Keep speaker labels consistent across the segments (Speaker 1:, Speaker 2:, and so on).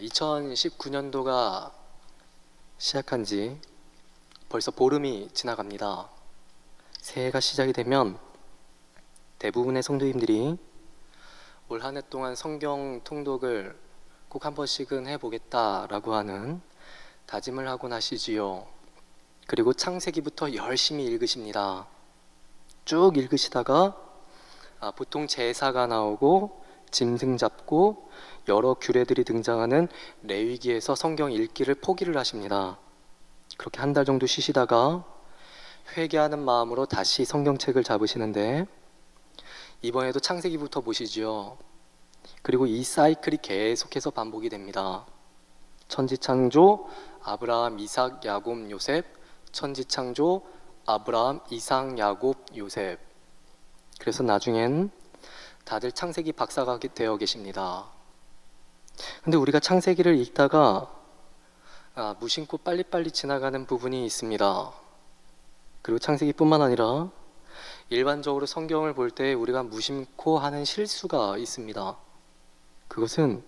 Speaker 1: 2019년도가 시작한 지 벌써 보름이 지나갑니다. 새해가 시작이 되면 대부분의 성도님들이 올 한 해 동안 성경 통독을 꼭 한 번씩은 해보겠다라고 하는 다짐을 하고 나시지요. 그리고 창세기부터 열심히 읽으십니다. 쭉 읽으시다가 아, 보통 제사가 나오고 짐승 잡고 여러 규례들이 등장하는 레위기에서 성경 읽기를 포기를 하십니다. 그렇게 한 달 정도 쉬시다가 회개하는 마음으로 다시 성경책을 잡으시는데 이번에도 창세기부터 보시지요. 그리고 이 사이클이 계속해서 반복이 됩니다. 천지창조 아브라함, 이삭, 야곱, 요셉, 천지창조 아브라함, 이상, 야곱, 요셉. 그래서 나중엔 다들 창세기 박사가 되어 계십니다. 근데 우리가 창세기를 읽다가 아, 무심코 빨리빨리 지나가는 부분이 있습니다. 그리고 창세기뿐만 아니라 일반적으로 성경을 볼 때 우리가 무심코 하는 실수가 있습니다. 그것은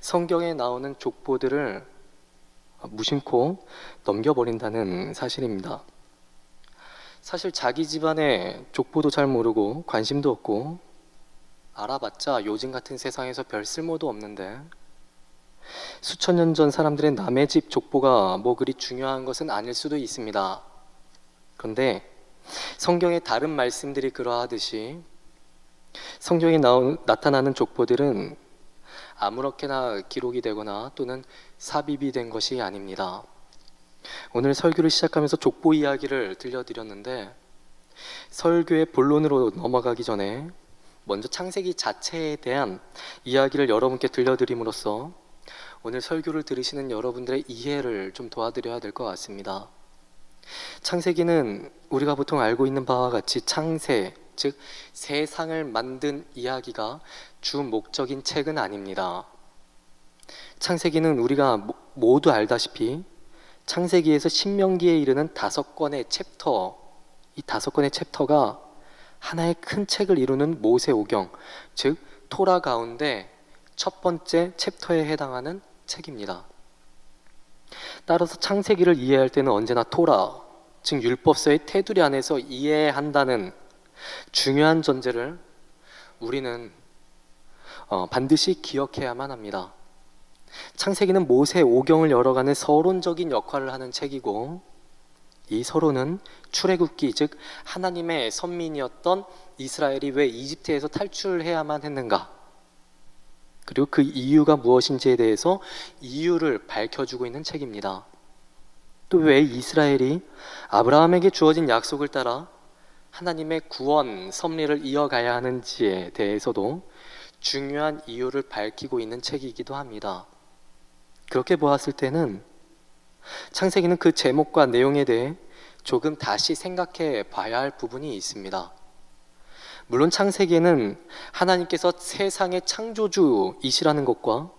Speaker 1: 성경에 나오는 족보들을 무심코 넘겨버린다는 사실입니다. 사실 자기 집안의 족보도 잘 모르고 관심도 없고 알아봤자 요즘 같은 세상에서 별 쓸모도 없는데 수천 년 전 사람들의 남의 집 족보가 뭐 그리 중요한 것은 아닐 수도 있습니다. 그런데 성경의 다른 말씀들이 그러하듯이 성경에 나오, 나타나는 족보들은 아무렇게나 기록이 되거나 또는 삽입이 된 것이 아닙니다. 오늘 설교를 시작하면서 족보 이야기를 들려드렸는데 설교의 본론으로 넘어가기 전에 먼저 창세기 자체에 대한 이야기를 여러분께 들려드림으로써 오늘 설교를 들으시는 여러분들의 이해를 좀 도와드려야 될 것 같습니다. 창세기는 우리가 보통 알고 있는 바와 같이 창세, 즉 세상을 만든 이야기가 주 목적인 책은 아닙니다. 창세기는 우리가 모- 모두 알다시피 창세기에서 신명기에 이르는 다섯 권의 챕터, 이 다섯 권의 챕터가 하나의 큰 책을 이루는 모세오경, 즉 토라 가운데 첫 번째 챕터에 해당하는 책입니다. 따라서 창세기를 이해할 때는 언제나 토라, 즉 율법서의 테두리 안에서 이해한다는 중요한 전제를 우리는 어, 반드시 기억해야만 합니다. 창세기는 모세 오경을 열어가는 서론적인 역할을 하는 책이고 이 서론은 출애굽기 즉 하나님의 선민이었던 이스라엘이 왜 이집트에서 탈출해야만 했는가 그리고 그 이유가 무엇인지에 대해서 이유를 밝혀주고 있는 책입니다. 또 왜 이스라엘이 아브라함에게 주어진 약속을 따라 하나님의 구원 섭리를 이어가야 하는지에 대해서도 중요한 이유를 밝히고 있는 책이기도 합니다. 그렇게 보았을 때는 창세기는 그 제목과 내용에 대해 조금 다시 생각해 봐야 할 부분이 있습니다. 물론 창세기에는 하나님께서 세상의 창조주이시라는 것과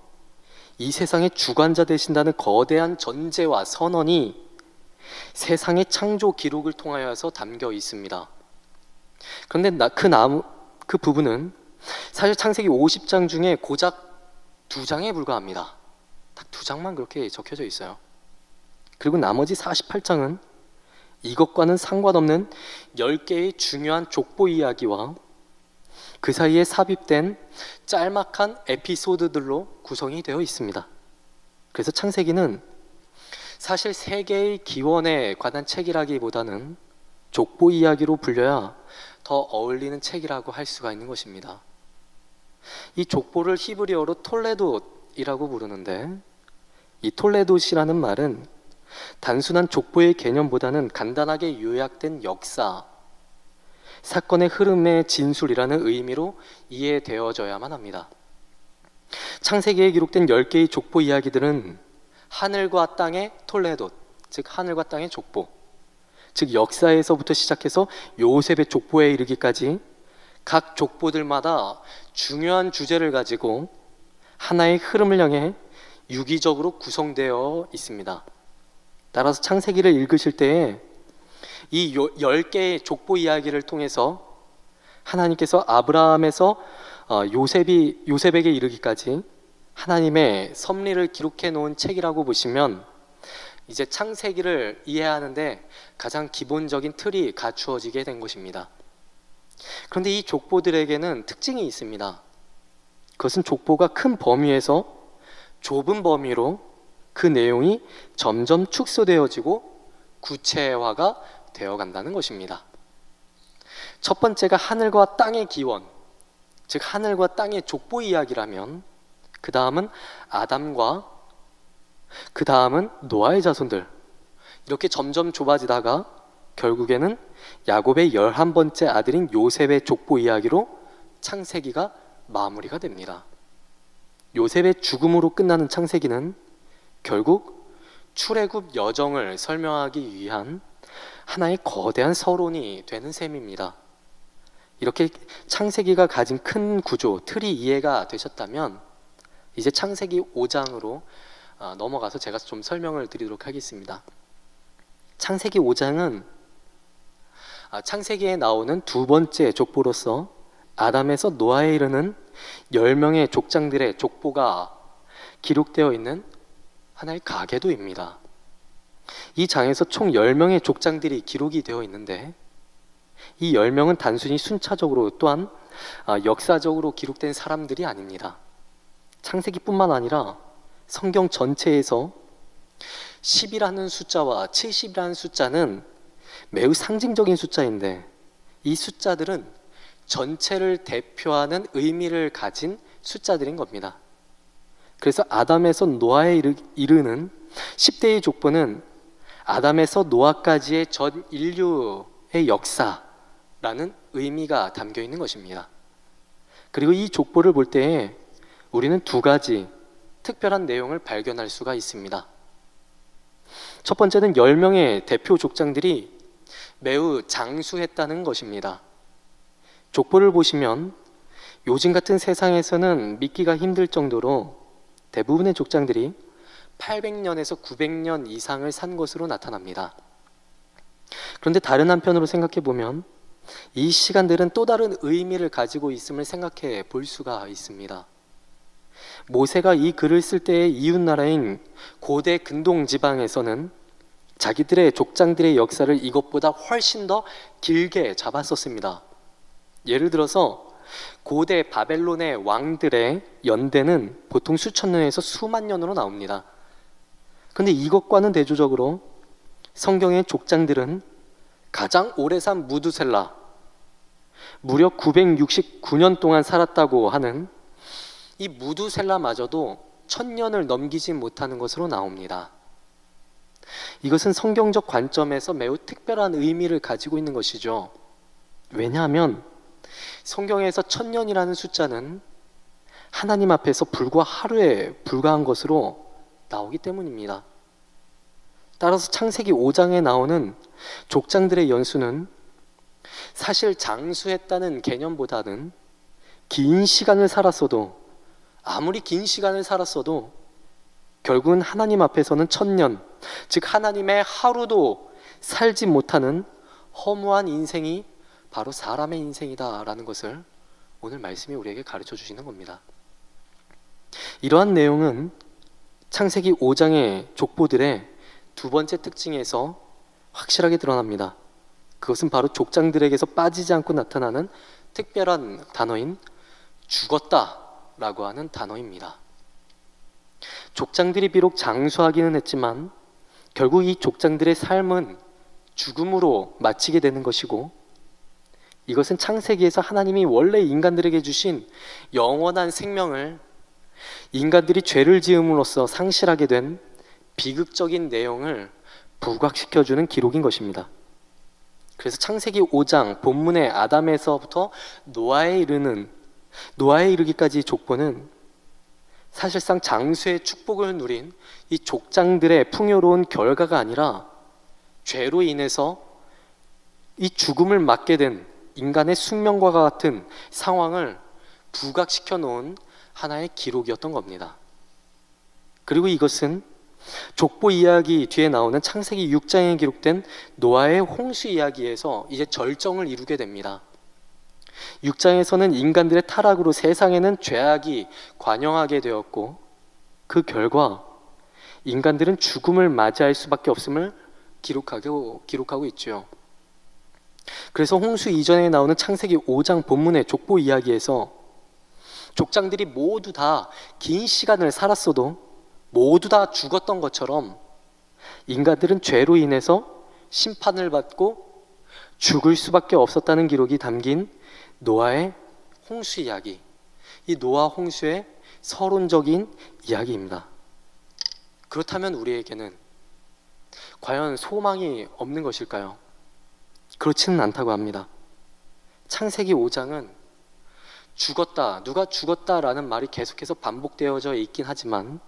Speaker 1: 이 세상의 주관자 되신다는 거대한 전제와 선언이 세상의 창조 기록을 통하여서 담겨 있습니다. 그런데 나- 그 나무 그 부분은 사실 창세기 50장 중에 고작 두 장에 불과합니다. 딱 두 장만 그렇게 적혀져 있어요. 그리고 나머지 48장은 이것과는 상관없는 10개의 중요한 족보 이야기와 그 사이에 삽입된 짤막한 에피소드들로 구성이 되어 있습니다. 그래서 창세기는 사실 세계의 기원에 관한 책이라기보다는 족보 이야기로 불려야 더 어울리는 책이라고 할 수가 있는 것입니다. 이 족보를 히브리어로 톨레도이라고 부르는데 이 톨레도시라는 말은 단순한 족보의 개념보다는 간단하게 요약된 역사, 사건의 흐름의 진술이라는 의미로 이해되어져야만 합니다. 창세기에 기록된 10개의 족보 이야기들은 하늘과 땅의 톨레도, 즉 하늘과 땅의 족보, 즉 역사에서부터 시작해서 요셉의 족보에 이르기까지 각 족보들마다 중요한 주제를 가지고 하나의 흐름을 향해 유기적으로 구성되어 있습니다. 따라서 창세기를 읽으실 때에 이 10개의 족보 이야기를 통해서 하나님께서 아브라함에서 어, 요셉이 요셉에게 이르기까지 하나님의 섭리를 기록해 놓은 책이라고 보시면 이제 창세기를 이해하는데 가장 기본적인 틀이 갖추어지게 된 것입니다. 그런데 이 족보들에게는 특징이 있습니다. 그것은 족보가 큰 범위에서 좁은 범위로 그 내용이 점점 축소되어지고 구체화가 되어 간다는 것입니다. 첫 번째가 하늘과 땅의 기원, 즉 하늘과 땅의 족보 이야기라면 그 다음은 아담과 그 다음은 노아의 자손들 이렇게 점점 좁아지다가 결국에는 야곱의 열한 번째 아들인 요셉의 족보 이야기로 창세기가 마무리가 됩니다. 요셉의 죽음으로 끝나는 창세기는 결국 출애굽 여정을 설명하기 위한 하나의 거대한 서론이 되는 셈입니다. 이렇게 창세기가 가진 큰 구조, 틀이 이해가 되셨다면 이제 창세기 5장으로 아, 넘어가서 제가 좀 설명을 드리도록 하겠습니다. 창세기 5장은 아, 창세기에 나오는 두 번째 족보로서 아담에서 노아에 이르는 10명의 족장들의 족보가 기록되어 있는 하나의 가계도입니다. 이 장에서 총 10명의 족장들이 기록이 되어 있는데 이 10명은 단순히 순차적으로 또한 아, 역사적으로 기록된 사람들이 아닙니다. 창세기뿐만 아니라 성경 전체에서 10이라는 숫자와 70이라는 숫자는 매우 상징적인 숫자인데 이 숫자들은 전체를 대표하는 의미를 가진 숫자들인 겁니다. 그래서 아담에서 노아에 이르- 이르는 10대의 족보는 아담에서 노아까지의 전 인류의 역사라는 의미가 담겨 있는 것입니다. 그리고 이 족보를 볼 때에 우리는 두 가지 특별한 내용을 발견할 수가 있습니다. 첫 번째는 10명의 대표 족장들이 매우 장수했다는 것입니다. 족보를 보시면 요즘 같은 세상에서는 믿기가 힘들 정도로 대부분의 족장들이 800년에서 900년 이상을 산 것으로 나타납니다. 그런데 다른 한편으로 생각해 보면 이 시간들은 또 다른 의미를 가지고 있음을 생각해 볼 수가 있습니다. 모세가 이 글을 쓸 때의 이웃 나라인 고대 근동 지방에서는 자기들의 족장들의 역사를 이것보다 훨씬 더 길게 잡았었습니다. 예를 들어서 고대 바벨론의 왕들의 연대는 보통 수천 년에서 수만 년으로 나옵니다. 근데 이것과는 대조적으로 성경의 족장들은 가장 오래 산 무두셀라 무려 969년 동안 살았다고 하는 이 무두셀라마저도 천년을 넘기지 못하는 것으로 나옵니다. 이것은 성경적 관점에서 매우 특별한 의미를 가지고 있는 것이죠. 왜냐하면 성경에서 천년이라는 숫자는 하나님 앞에서 불과 하루에 불과한 것으로 나오기 때문입니다. 따라서 창세기 5장에 나오는 족장들의 연수는 사실 장수했다는 개념보다는 긴 시간을 살았어도 아무리 긴 시간을 살았어도 결국은 하나님 앞에서는 천년, 즉 하나님의 하루도 살지 못하는 허무한 인생이 바로 사람의 인생이다라는 것을 오늘 말씀이 우리에게 가르쳐 주시는 겁니다. 이러한 내용은 창세기 5장의 족보들의 두 번째 특징에서 확실하게 드러납니다. 그것은 바로 족장들에게서 빠지지 않고 나타나는 특별한 단어인 죽었다라고 하는 단어입니다. 족장들이 비록 장수하기는 했지만 결국 이 족장들의 삶은 죽음으로 마치게 되는 것이고 이것은 창세기에서 하나님이 원래 인간들에게 주신 영원한 생명을 인간들이 죄를 지음으로써 상실하게 된 비극적인 내용을 부각시켜주는 기록인 것입니다. 그래서 창세기 5장 본문의 아담에서부터 노아에 이르는 노아에 이르기까지 족보는 사실상 장수의 축복을 누린 이 족장들의 풍요로운 결과가 아니라 죄로 인해서 이 죽음을 맞게 된 인간의 숙명과 같은 상황을 부각시켜 놓은 하나의 기록이었던 겁니다. 그리고 이것은 족보 이야기 뒤에 나오는 창세기 6장에 기록된 노아의 홍수 이야기에서 이제 절정을 이루게 됩니다. 6장에서는 인간들의 타락으로 세상에는 죄악이 관영하게 되었고 그 결과 인간들은 죽음을 맞이할 수밖에 없음을 기록하고, 기록하고 있죠. 그래서 홍수 이전에 나오는 창세기 5장 본문의 족보 이야기에서 족장들이 모두 다 긴 시간을 살았어도 모두 다 죽었던 것처럼 인간들은 죄로 인해서 심판을 받고 죽을 수밖에 없었다는 기록이 담긴 노아의 홍수 이야기. 이 노아 홍수의 서론적인 이야기입니다. 그렇다면 우리에게는 과연 소망이 없는 것일까요? 그렇지는 않다고 합니다. 창세기 5장은 죽었다, 누가 죽었다라는 말이 계속해서 반복되어져 있긴 하지만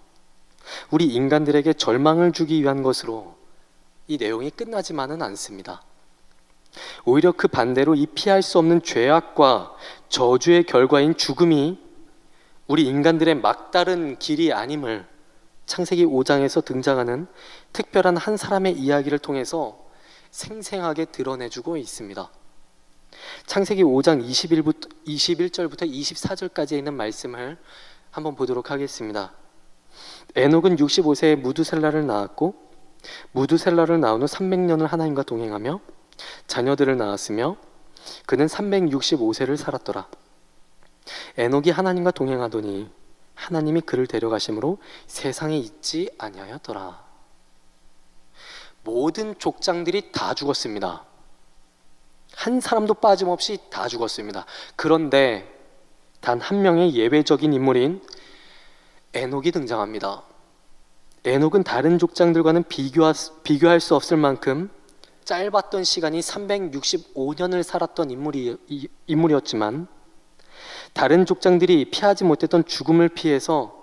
Speaker 1: 우리 인간들에게 절망을 주기 위한 것으로 이 내용이 끝나지만은 않습니다. 오히려 그 반대로 이 피할 수 없는 죄악과 저주의 결과인 죽음이 우리 인간들의 막다른 길이 아님을 창세기 5장에서 등장하는 특별한 한 사람의 이야기를 통해서 생생하게 드러내주고 있습니다. 창세기 5장 21부터, 21절부터 24절까지 있는 말씀을 한번 보도록 하겠습니다. 에녹은 65세에 무두셀라를 낳았고 무두셀라를 낳은 후 300년을 하나님과 동행하며 자녀들을 낳았으며 그는 365세를 살았더라. 에녹이 하나님과 동행하더니 하나님이 그를 데려가심으로 세상에 있지 아니하였더라. 모든 족장들이 다 죽었습니다. 한 사람도 빠짐없이 다 죽었습니다. 그런데 단 한 명의 예외적인 인물인 에녹이 등장합니다. 에녹은 다른 족장들과는 비교할 수 없을 만큼 짧았던 시간이 365년을 살았던 인물이, 이- 인물이었지만 다른 족장들이 피하지 못했던 죽음을 피해서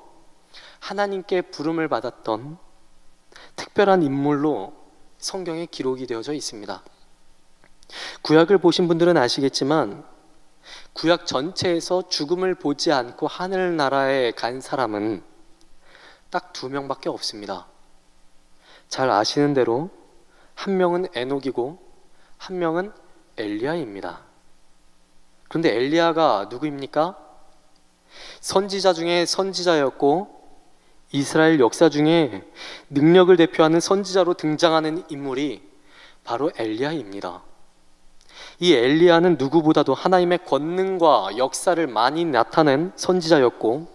Speaker 1: 하나님께 부름을 받았던 특별한 인물로 성경에 기록이 되어져 있습니다. 구약을 보신 분들은 아시겠지만 구약 전체에서 죽음을 보지 않고 하늘나라에 간 사람은 딱 두 명밖에 없습니다. 잘 아시는 대로 한 명은 에녹이고 한 명은 엘리야입니다. 그런데 엘리야가 누구입니까? 선지자 중에 선지자였고 이스라엘 역사 중에 능력을 대표하는 선지자로 등장하는 인물이 바로 엘리야입니다. 이 엘리야는 누구보다도 하나님의 권능과 역사를 많이 나타낸 선지자였고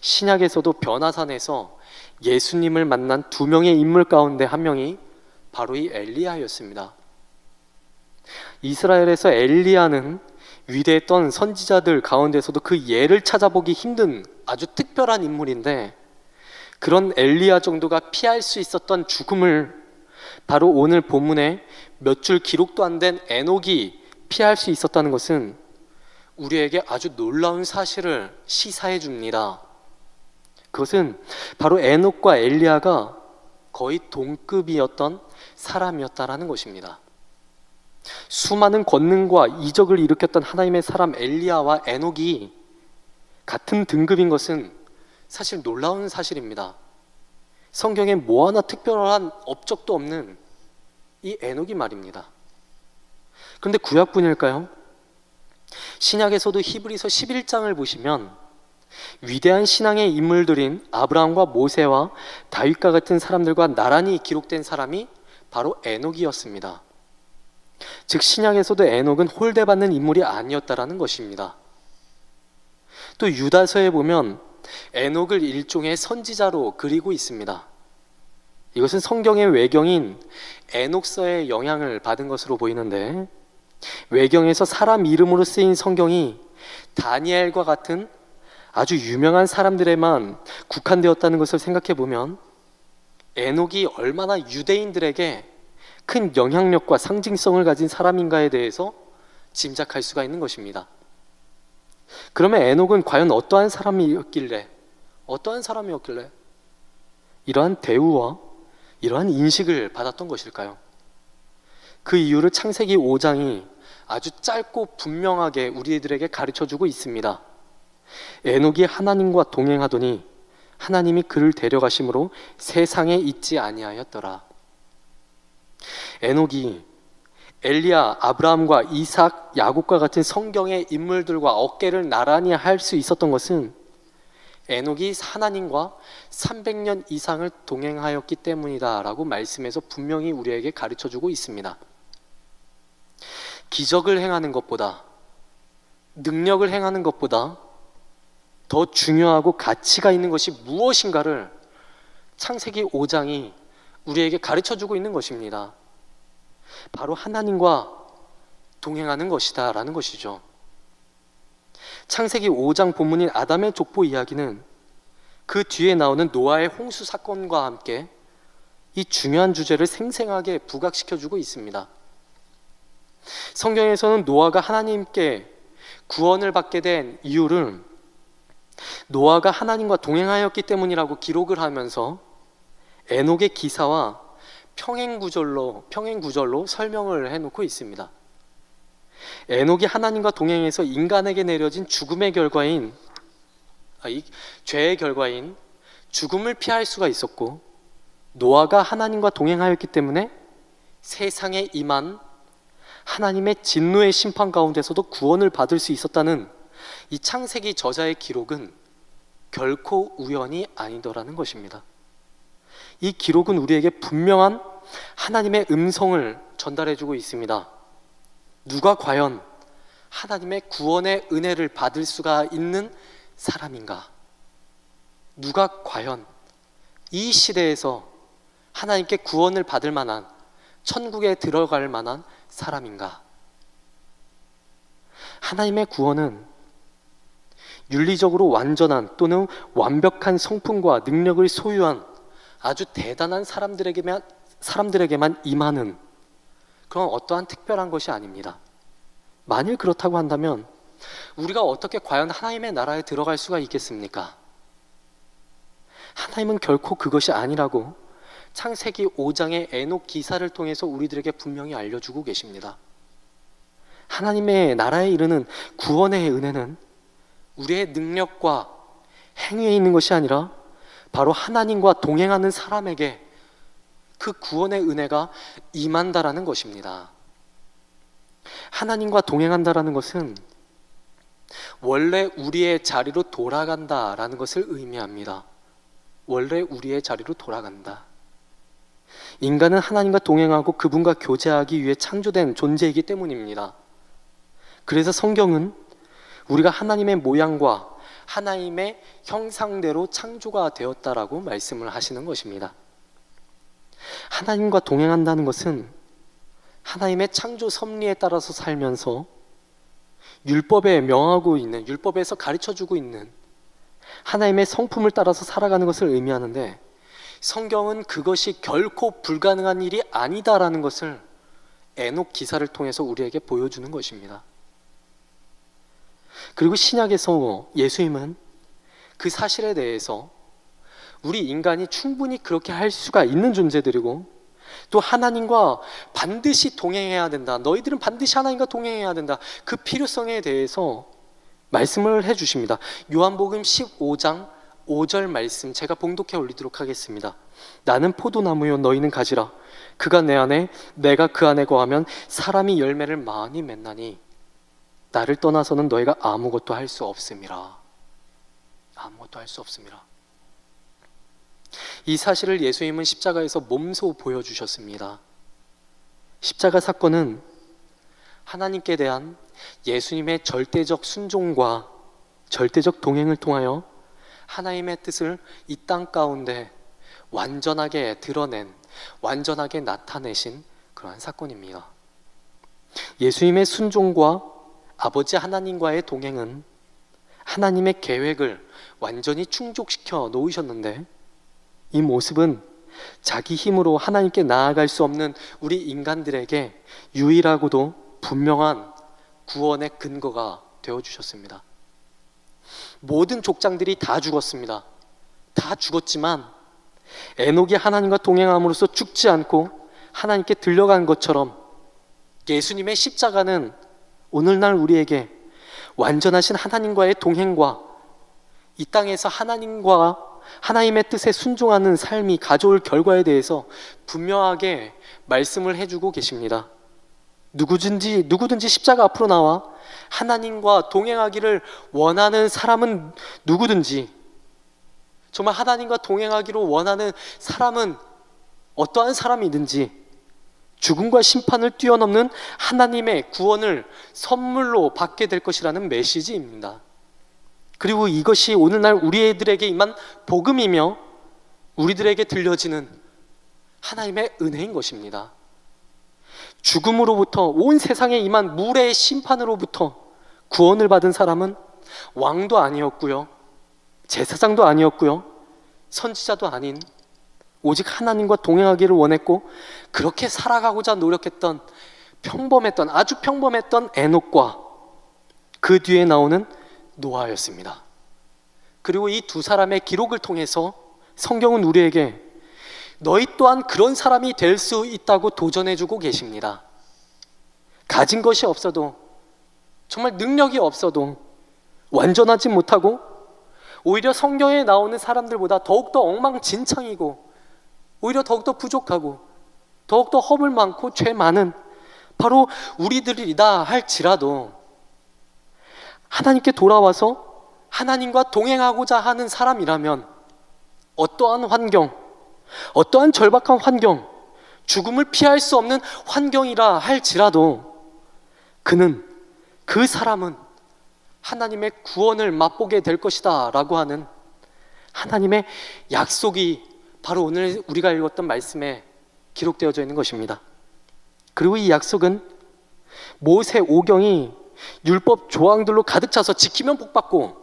Speaker 1: 신약에서도 변화산에서 예수님을 만난 두 명의 인물 가운데 한 명이 바로 이 엘리야였습니다. 이스라엘에서 엘리야는 위대했던 선지자들 가운데서도 그 예를 찾아보기 힘든 아주 특별한 인물인데 그런 엘리야 정도가 피할 수 있었던 죽음을 바로 오늘 본문에 몇 줄 기록도 안 된 에녹이 피할 수 있었다는 것은 우리에게 아주 놀라운 사실을 시사해 줍니다. 그것은 바로 에녹과 엘리야가 거의 동급이었던 사람이었다라는 것입니다. 수많은 권능과 이적을 일으켰던 하나님의 사람 엘리야와 에녹이 같은 등급인 것은 사실 놀라운 사실입니다. 성경에 뭐 하나 특별한 업적도 없는 이 에녹이 말입니다. 그런데 구약분일까요? 신약에서도 히브리서 11장을 보시면 위대한 신앙의 인물들인 아브라함과 모세와 다윗과 같은 사람들과 나란히 기록된 사람이 바로 에녹이었습니다. 즉 신약에서도 에녹은 홀대받는 인물이 아니었다라는 것입니다. 또 유다서에 보면 에녹을 일종의 선지자로 그리고 있습니다. 이것은 성경의 외경인 에녹서의 영향을 받은 것으로 보이는데 외경에서 사람 이름으로 쓰인 성경이 다니엘과 같은 아주 유명한 사람들에만 국한되었다는 것을 생각해 보면 에녹이 얼마나 유대인들에게 큰 영향력과 상징성을 가진 사람인가에 대해서 짐작할 수가 있는 것입니다. 그러면 에녹은 과연 어떠한 사람이었길래 어떠한 사람이었길래 이러한 대우와 이러한 인식을 받았던 것일까요? 그 이유를 창세기 5장이 아주 짧고 분명하게 우리들에게 가르쳐 주고 있습니다. 에녹이 하나님과 동행하더니 하나님이 그를 데려가심으로 세상에 있지 아니하였더라. 에녹이 엘리야, 아브라함과 이삭, 야곱과 같은 성경의 인물들과 어깨를 나란히 할 수 있었던 것은 에녹이 하나님과 300년 이상을 동행하였기 때문이다라고 말씀해서 분명히 우리에게 가르쳐 주고 있습니다. 기적을 행하는 것보다 능력을 행하는 것보다 더 중요하고 가치가 있는 것이 무엇인가를 창세기 5장이 우리에게 가르쳐 주고 있는 것입니다. 바로 하나님과 동행하는 것이다 라는 것이죠. 창세기 5장 본문인 아담의 족보 이야기는 그 뒤에 나오는 노아의 홍수 사건과 함께 이 중요한 주제를 생생하게 부각시켜 주고 있습니다. 성경에서는 노아가 하나님께 구원을 받게 된 이유를 노아가 하나님과 동행하였기 때문이라고 기록을 하면서 에녹의 기사와 평행 구절로 평행 구절로 설명을 해 놓고 있습니다. 에녹이 하나님과 동행해서 인간에게 내려진 죽음의 결과인 아, 이 죄의 결과인 죽음을 피할 수가 있었고 노아가 하나님과 동행하였기 때문에 세상에 임한 하나님의 진노의 심판 가운데서도 구원을 받을 수 있었다는 이 창세기 저자의 기록은 결코 우연이 아니더라는 것입니다. 이 기록은 우리에게 분명한 하나님의 음성을 전달해 주고 있습니다. 누가 과연 하나님의 구원의 은혜를 받을 수가 있는 사람인가? 누가 과연 이 시대에서 하나님께 구원을 받을 만한 천국에 들어갈 만한 사람인가? 하나님의 구원은 윤리적으로 완전한 또는 완벽한 성품과 능력을 소유한 아주 대단한 사람들에게만 사람들에게만 임하는 그런 어떠한 특별한 것이 아닙니다. 만일 그렇다고 한다면 우리가 어떻게 과연 하나님의 나라에 들어갈 수가 있겠습니까? 하나님은 결코 그것이 아니라고 창세기 5장의 에녹 기사를 통해서 우리들에게 분명히 알려주고 계십니다. 하나님의 나라에 이르는 구원의 은혜는 우리의 능력과 행위에 있는 것이 아니라 바로 하나님과 동행하는 사람에게 그 구원의 은혜가 임한다라는 것입니다. 하나님과 동행한다라는 것은 원래 우리의 자리로 돌아간다라는 것을 의미합니다. 원래 우리의 자리로 돌아간다. 인간은 하나님과 동행하고 그분과 교제하기 위해 창조된 존재이기 때문입니다. 그래서 성경은 우리가 하나님의 모양과 하나님의 형상대로 창조가 되었다라고 말씀을 하시는 것입니다. 하나님과 동행한다는 것은 하나님의 창조 섭리에 따라서 살면서 율법에 명하고 있는 율법에서 가르쳐 주고 있는 하나님의 성품을 따라서 살아가는 것을 의미하는데 성경은 그것이 결코 불가능한 일이 아니다라는 것을 에녹 기사를 통해서 우리에게 보여주는 것입니다. 그리고 신약에서 예수님은 그 사실에 대해서 우리 인간이 충분히 그렇게 할 수가 있는 존재들이고 또 하나님과 반드시 동행해야 된다. 너희들은 반드시 하나님과 동행해야 된다. 그 필요성에 대해서 말씀을 해 주십니다. 요한복음 15장 5절 말씀 제가 봉독해 올리도록 하겠습니다. 나는 포도나무요 너희는 가지라. 그가 내 안에 내가 그 안에 거하면 사람이 열매를 많이 맺나니 나를 떠나서는 너희가 아무것도 할 수 없음이라. 아무것도 할 수 없음이라. 이 사실을 예수님은 십자가에서 몸소 보여주셨습니다. 십자가 사건은 하나님께 대한 예수님의 절대적 순종과 절대적 동행을 통하여 하나님의 뜻을 이 땅 가운데 완전하게 드러낸, 완전하게 나타내신 그러한 사건입니다. 예수님의 순종과 아버지 하나님과의 동행은 하나님의 계획을 완전히 충족시켜 놓으셨는데 이 모습은 자기 힘으로 하나님께 나아갈 수 없는 우리 인간들에게 유일하고도 분명한 구원의 근거가 되어 주셨습니다. 모든 족장들이 다 죽었습니다. 다 죽었지만 에녹이 하나님과 동행함으로써 죽지 않고 하나님께 들려간 것처럼 예수님의 십자가는 오늘날 우리에게 완전하신 하나님과의 동행과 이 땅에서 하나님과 하나님의 뜻에 순종하는 삶이 가져올 결과에 대해서 분명하게 말씀을 해주고 계십니다. 누구든지 누구든지 십자가 앞으로 나와 하나님과 동행하기를 원하는 사람은 누구든지 정말 하나님과 동행하기로 원하는 사람은 어떠한 사람이든지 죽음과 심판을 뛰어넘는 하나님의 구원을 선물로 받게 될 것이라는 메시지입니다. 그리고 이것이 오늘날 우리들에게 임한 복음이며 우리들에게 들려지는 하나님의 은혜인 것입니다. 죽음으로부터 온 세상에 임한 물의 심판으로부터 구원을 받은 사람은 왕도 아니었고요. 제사장도 아니었고요. 선지자도 아닌 오직 하나님과 동행하기를 원했고 그렇게 살아가고자 노력했던 평범했던 아주 평범했던 에녹과 그 뒤에 나오는 노아였습니다. 그리고 이 두 사람의 기록을 통해서 성경은 우리에게 너희 또한 그런 사람이 될 수 있다고 도전해 주고 계십니다. 가진 것이 없어도 정말 능력이 없어도 완전하지 못하고 오히려 성경에 나오는 사람들보다 더욱더 엉망진창이고 오히려 더욱더 부족하고 더욱더 허물 많고 죄 많은 바로 우리들이다 할지라도 하나님께 돌아와서 하나님과 동행하고자 하는 사람이라면 어떠한 환경, 어떠한 절박한 환경, 죽음을 피할 수 없는 환경이라 할지라도 그는 그 사람은 하나님의 구원을 맛보게 될 것이다 라고 하는 하나님의 약속이 바로 오늘 우리가 읽었던 말씀에 기록되어져 있는 것입니다. 그리고 이 약속은 모세 오경이 율법 조항들로 가득 차서 지키면 복 받고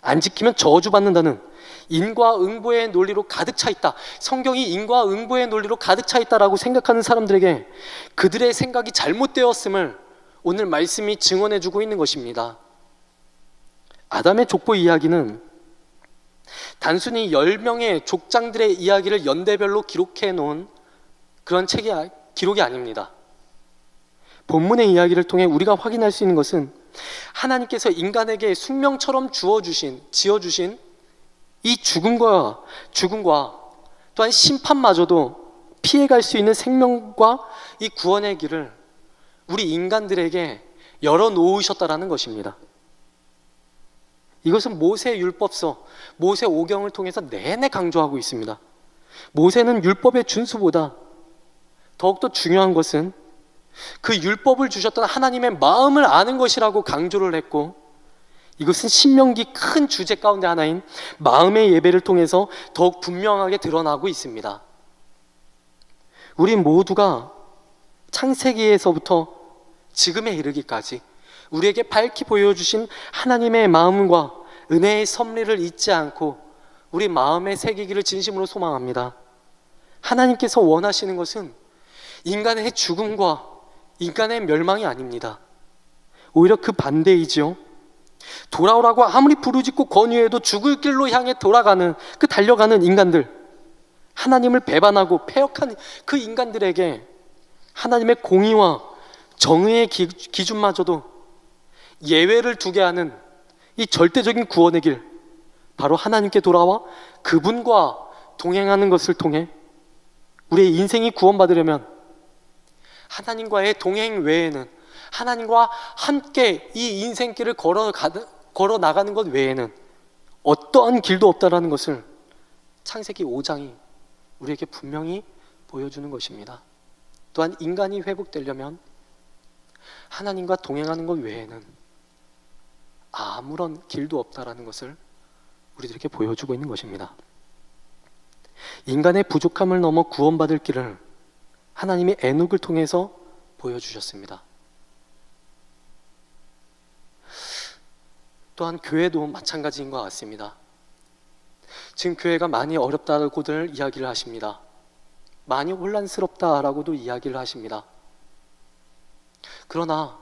Speaker 1: 안 지키면 저주받는다는 인과 응보의 논리로 가득 차 있다. 성경이 인과 응보의 논리로 가득 차 있다라고 생각하는 사람들에게 그들의 생각이 잘못되었음을 오늘 말씀이 증언해 주고 있는 것입니다. 아담의 족보 이야기는 단순히 10명의 족장들의 이야기를 연대별로 기록해 놓은 그런 책이 아- 기록이 아닙니다. 본문의 이야기를 통해 우리가 확인할 수 있는 것은 하나님께서 인간에게 숙명처럼 주어 주신 지어 주신 이 죽음과 죽음과 또한 심판마저도 피해갈 수 있는 생명과 이 구원의 길을 우리 인간들에게 열어 놓으셨다라는 것입니다. 이것은 모세 율법서, 모세 오경을 통해서 내내 강조하고 있습니다. 모세는 율법의 준수보다 더욱더 중요한 것은 그 율법을 주셨던 하나님의 마음을 아는 것이라고 강조를 했고 이것은 신명기 큰 주제 가운데 하나인 마음의 예배를 통해서 더욱 분명하게 드러나고 있습니다. 우리 모두가 창세기에서부터 지금에 이르기까지 우리에게 밝히 보여주신 하나님의 마음과 은혜의 섭리를 잊지 않고 우리 마음에 새기기를 진심으로 소망합니다. 하나님께서 원하시는 것은 인간의 죽음과 인간의 멸망이 아닙니다. 오히려 그 반대이죠. 돌아오라고 아무리 부르짖고 권유해도 죽을 길로 향해 돌아가는 그 달려가는 인간들, 하나님을 배반하고 폐역한 그 인간들에게 하나님의 공의와 정의의 기, 기준마저도 예외를 두게 하는 이 절대적인 구원의 길, 바로 하나님께 돌아와 그분과 동행하는 것을 통해 우리의 인생이 구원받으려면 하나님과의 동행 외에는 하나님과 함께 이 인생길을 걸어 나가는 것 외에는 어떠한 길도 없다라는 것을 창세기 5장이 우리에게 분명히 보여주는 것입니다. 또한 인간이 회복되려면 하나님과 동행하는 것 외에는 아무런 길도 없다라는 것을 우리들에게 보여주고 있는 것입니다. 인간의 부족함을 넘어 구원받을 길을 하나님이 애녹을 통해서 보여주셨습니다. 또한 교회도 마찬가지인 것 같습니다. 지금 교회가 많이 어렵다고들 이야기를 하십니다. 많이 혼란스럽다라고도 이야기를 하십니다. 그러나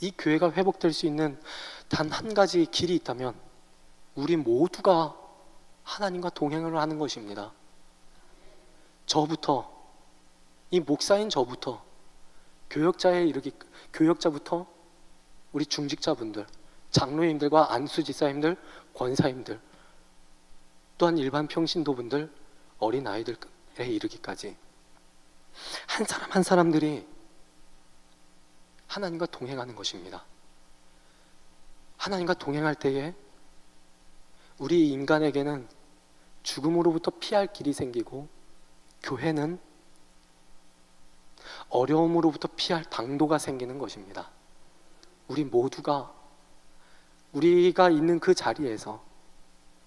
Speaker 1: 이 교회가 회복될 수 있는 단 한 가지 길이 있다면 우리 모두가 하나님과 동행을 하는 것입니다. 저부터 이 목사인 저부터 교역자에 이르기 교역자부터 우리 중직자분들 장로님들과 안수지사님들 권사님들 또한 일반 평신도분들 어린 아이들에 이르기까지 한 사람 한 사람들이 하나님과 동행하는 것입니다. 하나님과 동행할 때에 우리 인간에게는 죽음으로부터 피할 길이 생기고 교회는 어려움으로부터 피할 방도가 생기는 것입니다. 우리 모두가 우리가 있는 그 자리에서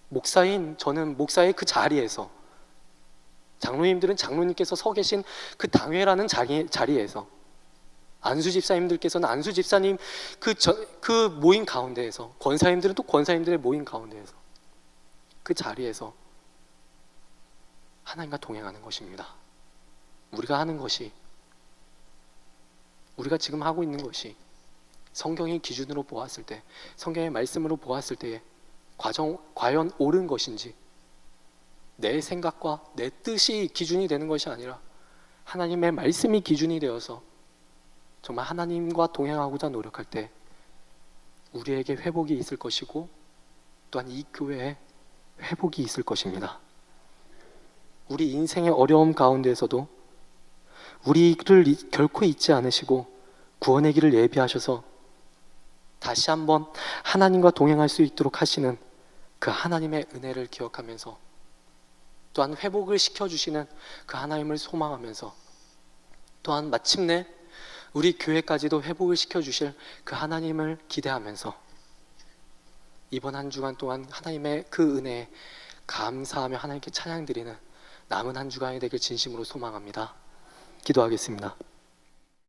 Speaker 1: 목사인 저는 목사의 그 자리에서 장로님들은 장로님께서 서 계신 그 당회라는 자리, 자리에서 안수 집사님들께서는 안수 집사님 그, 저, 그 모임 가운데에서 권사님들은 또 권사님들의 모임 가운데에서 그 자리에서 하나님과 동행하는 것입니다. 우리가 하는 것이 우리가 지금 하고 있는 것이 성경의 기준으로 보았을 때 성경의 말씀으로 보았을 때에 과정 과연 옳은 것인지 내 생각과 내 뜻이 기준이 되는 것이 아니라 하나님의 말씀이 기준이 되어서 정말 하나님과 동행하고자 노력할 때 우리에게 회복이 있을 것이고 또한 이 교회에 회복이 있을 것입니다. 우리 인생의 어려움 가운데에서도 우리를 이- 결코 잊지 않으시고 구원의 길을 예비하셔서 다시 한번 하나님과 동행할 수 있도록 하시는 그 하나님의 은혜를 기억하면서 또한 회복을 시켜주시는 그 하나님을 소망하면서 또한 마침내 우리 교회까지도 회복을 시켜주실 그 하나님을 기대하면서 이번 한 주간 동안 하나님의 그 은혜에 감사하며 하나님께 찬양 드리는 남은 한 주간이 되길 진심으로 소망합니다. 기도하겠습니다.